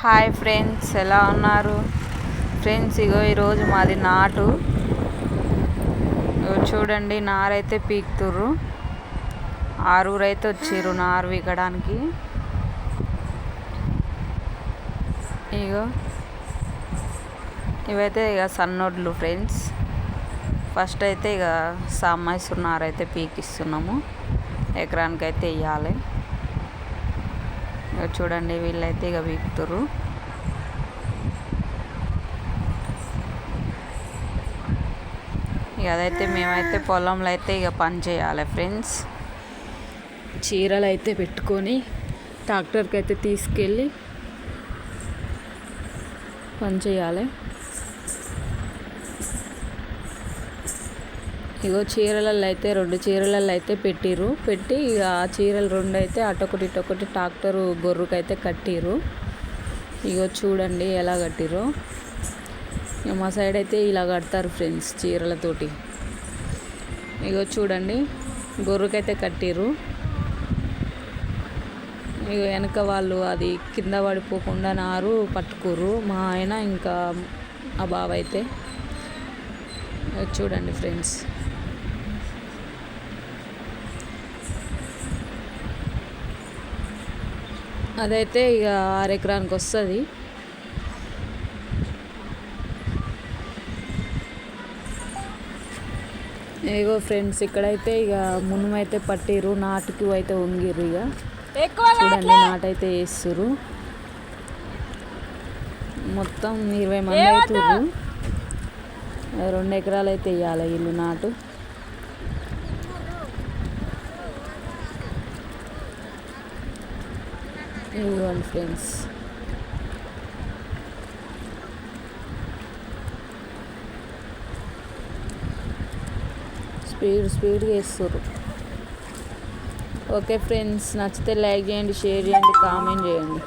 Hi friends ఎలా ఉన్నారు? Friends ఇగో ఈరోజు మాది నాటు. ఇగో చూడండి నారైతే పీకుతుర్రు. ఆరుగురు అయితే వచ్చిర్రు నారు పీకడానికి. ఇగో ఇవైతే ఇక సన్నోడ్లు ఫ్రెండ్స్. ఫస్ట్ అయితే ఇక సామాయిసు నారైతే పీకిస్తున్నాము. ఎకరానికి అయితే వేయాలి చూడండి వీళ్ళైతే ఇక వీక్తురు ఇక అదైతే మేమైతే పొలంలో అయితే ఇక పని చేయాలి ఫ్రెండ్స్. చీరలు అయితే పెట్టుకొని ట్రాక్టర్కి అయితే తీసుకెళ్ళి పని చేయాలి. ఇగో చీరలలో అయితే రెండు చీరలలో అయితే పెట్టిర్రు. పెట్టి ఇక ఆ చీరలు రెండు అయితే అటొకటి ఇటొకటి ట్రాక్టర్ గొర్రుకి అయితే కట్టిర్రు. ఇగో చూడండి ఎలా కట్టిర్రు. ఇక మా సైడ్ అయితే ఇలా కడతారు ఫ్రెండ్స్ చీరలతోటి. ఇగో చూడండి గొర్రుకైతే కట్టిర్రు. ఇక వెనక వాళ్ళు అది కింద పడిపోకుండా నారు పట్టుకుర్రు. మా ఆయన ఇంకా ఆ బావ అయితే చూడండి ఫ్రెండ్స్. అదైతే ఇక ఆరు ఎకరానికి వస్తుంది. ఏగో ఫ్రెండ్స్ ఇక్కడైతే ఇక మునుమైతే పట్టిర్రు నాటుకు అయితే వంగిర్రు ఇక చూడండి నాటైతే వేస్తుర్రు మొత్తం ఇరవై మంది అవుతుర్రు రెండు ఎకరాలు అయితే వేయాలి వీళ్ళు నాటు. ఇవ్వండి ఫ్రెండ్స్ స్పీడ్ స్పీడ్గా వేస్తారు ఓకే ఫ్రెండ్స్ నచ్చితే లైక్ చేయండి షేర్ చేయండి కామెంట్ చేయండి.